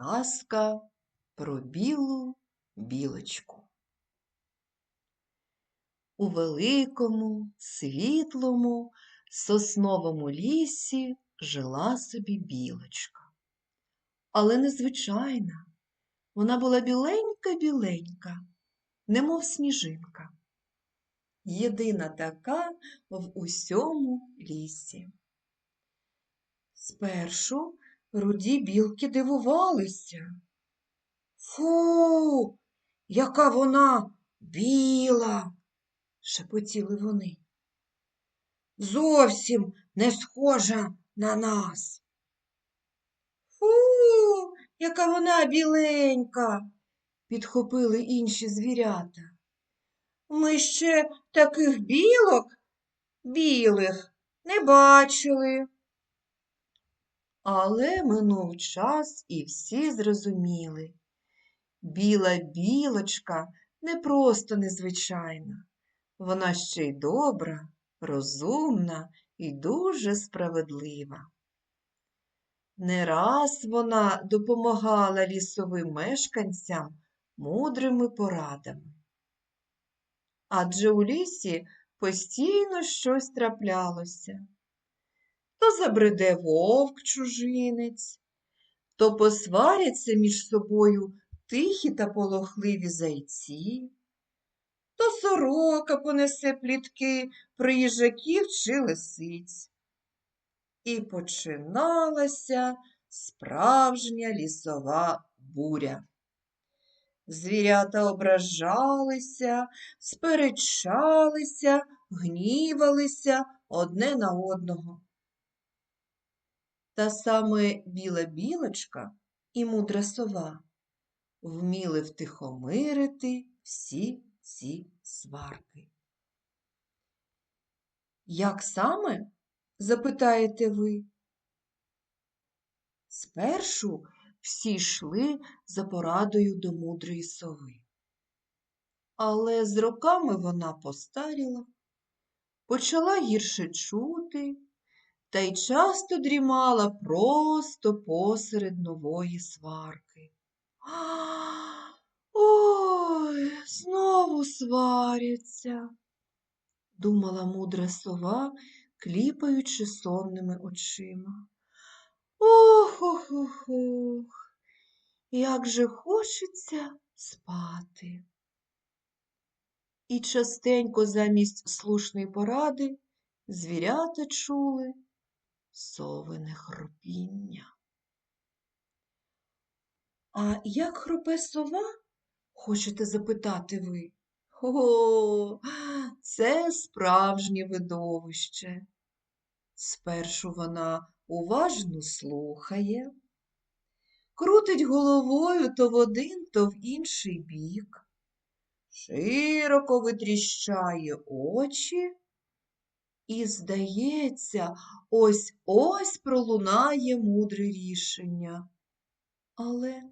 Казка про білу білочку. У великому, світлому, сосновому лісі жила собі білочка. Але незвичайна. Вона була біленька-біленька, немов сніжинка. Єдина така в усьому лісі. Спершу руді білки дивувалися. Фу, яка вона біла, шепотіли вони. Зовсім не схожа на нас. Фу, яка вона біленька, підхопили інші звірята. Ми ще таких білок білих не бачили. Але минув час і всі зрозуміли. Біла білочка не просто незвичайна, вона ще й добра, розумна і дуже справедлива. Не раз вона допомагала лісовим мешканцям мудрими порадами. Адже у лісі постійно щось траплялося. То забреде вовк чужинець, то посваряться між собою тихі та полохливі зайці, то сорока понесе плітки про їжаків чи лисиць. І починалася справжня лісова буря. Звірята ображалися, сперечалися, гнівалися одне на одного. Та саме біла білочка і мудра сова вміли втихомирити всі ці сварки. Як саме? запитаєте ви? Спершу всі йшли за порадою до мудрої сови. Але з роками вона постаріла, почала гірше чути та й часто дрімала просто посеред нової сварки. Ой, знову сваряться, думала мудра сова, кліпаючи сонними очима. Ох ох ох ох, як же хочеться спати. І частенько замість слушної поради звірята чули совине хропіння. А як хропе сова, хочете запитати ви? О, це справжнє видовище. Спершу вона уважно слухає, крутить головою то в один, то в інший бік, широко витріщає очі і, здається, ось ось пролунає мудре рішення. Але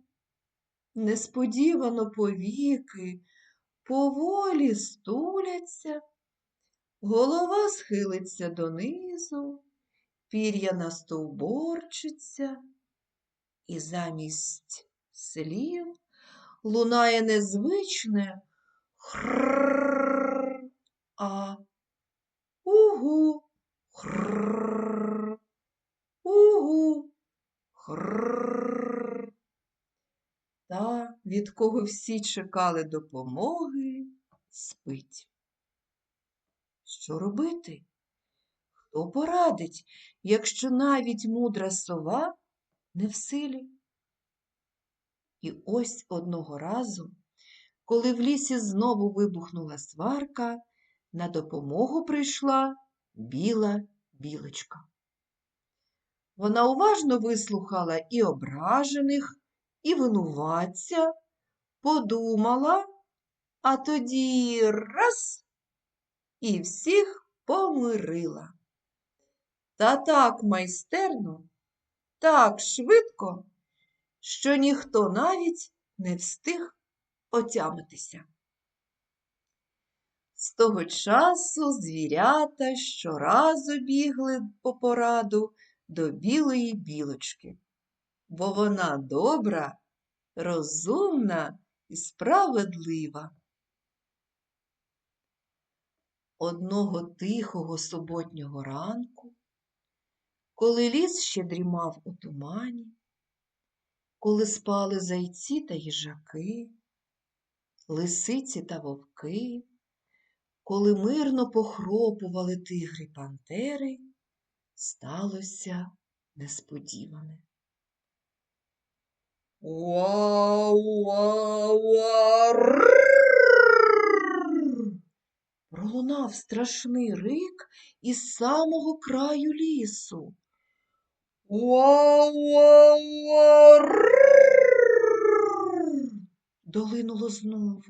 несподівано повіки поволі стуляться, голова схилиться донизу, пір'я настовборчиться, і замість слів лунає незвичне а угу, хрррр, угу, хрррр. Та, від кого всі чекали допомоги, спить. Що робити? Хто порадить, якщо навіть мудра сова не в силі? І ось одного разу, коли в лісі знову вибухнула сварка, на допомогу прийшла біла білочка. Вона уважно вислухала і ображених, і винуватця, подумала, а тоді раз і всіх помирила. Та так майстерно, так швидко, що ніхто навіть не встиг отямитися. З того часу звірята щоразу бігли по пораду до білої білочки, бо вона добра, розумна і справедлива. Одного тихого суботнього ранку, коли ліс ще дрімав у тумані, коли спали зайці та їжаки, лисиці та вовки коли мирно похропували тигри Пантери, сталося несподіване. Пролунав страшний рик із самого краю лісу. Долинуло знову.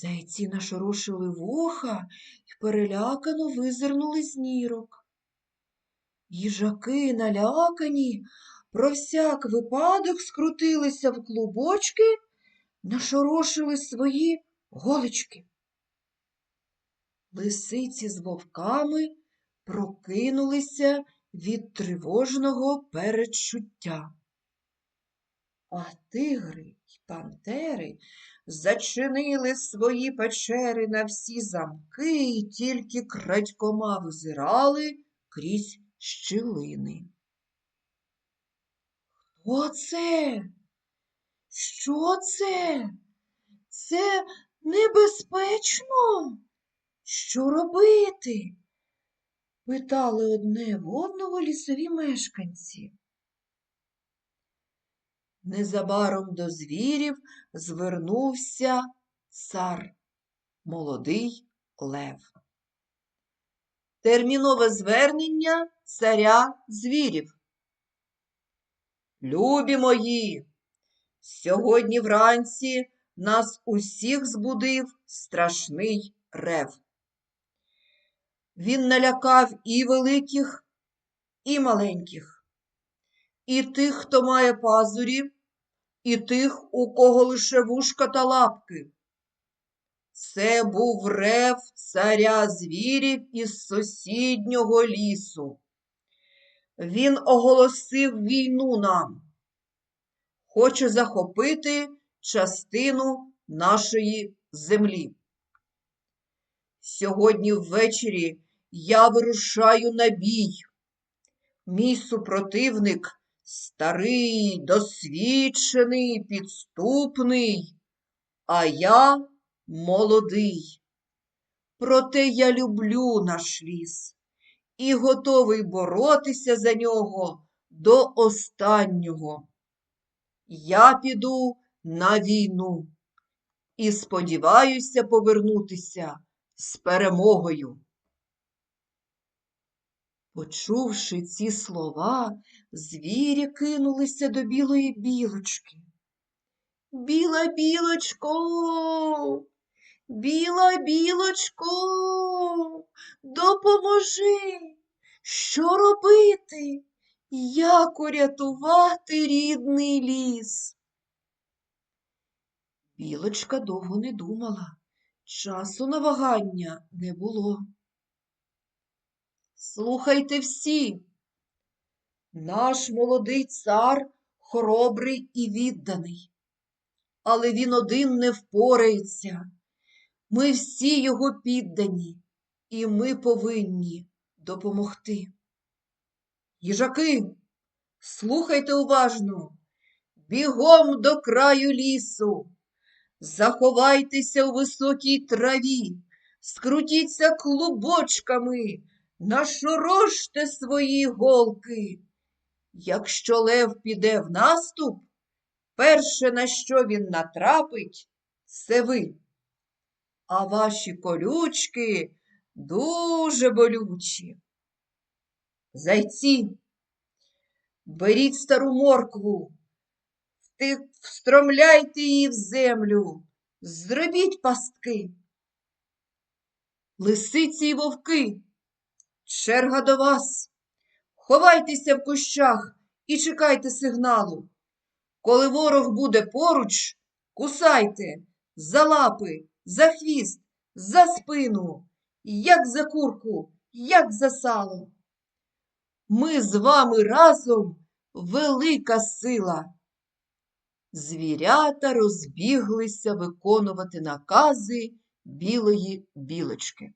Зайці нашорошили вуха й перелякано визирнули з нірок. Їжаки, налякані, про всяк випадок скрутилися в клубочки, нашорошили свої голочки. Лисиці з вовками прокинулися від тривожного передчуття. А тигри пантери зачинили свої печери на всі замки і тільки крадькома визирали крізь щілини. Хто це? Що це? Це небезпечно? Що робити? питали одне в одного лісові мешканці. Незабаром до звірів звернувся цар, молодий лев. Термінове звернення царя звірів. Любі мої, сьогодні вранці нас усіх збудив страшний рев. Він налякав і великих, і маленьких, і тих, хто має пазурі, і тих, у кого лише вушка та лапки. Це був рев царя звірів із сусіднього лісу. Він оголосив війну нам, хоче захопити частину нашої землі. Сьогодні ввечері я вирушаю на бій. Мій супротивник старий, досвідчений, підступний, а я молодий. Проте я люблю наш ліс і готовий боротися за нього до останнього. Я піду на війну і сподіваюся повернутися з перемогою. Почувши ці слова, звірі кинулися до білої білочки. Біла білочко, біла білочко, допоможи, що робити, як урятувати рідний ліс. Білочка довго не думала, часу на вагання не було. Слухайте всі. Наш молодий цар хоробрий і відданий, але він один не впорається. Ми всі його піддані, і ми повинні допомогти. Їжаки, слухайте уважно, бігом до краю лісу, заховайтеся у високій траві, скрутіться клубочками. Нашороште свої голки. Якщо лев піде в наступ, перше, на що він натрапить, це ви. А ваші колючки дуже болючі. Зайці, беріть стару моркву, встромляйте її в землю, зробіть пастки. Лисиці й вовки. Черга до вас. Ховайтеся в кущах і чекайте сигналу. Коли ворог буде поруч, кусайте за лапи, за хвіст, за спину, як за курку, як за сало. Ми з вами разом велика сила. звірята розбіглися виконувати накази білої білочки.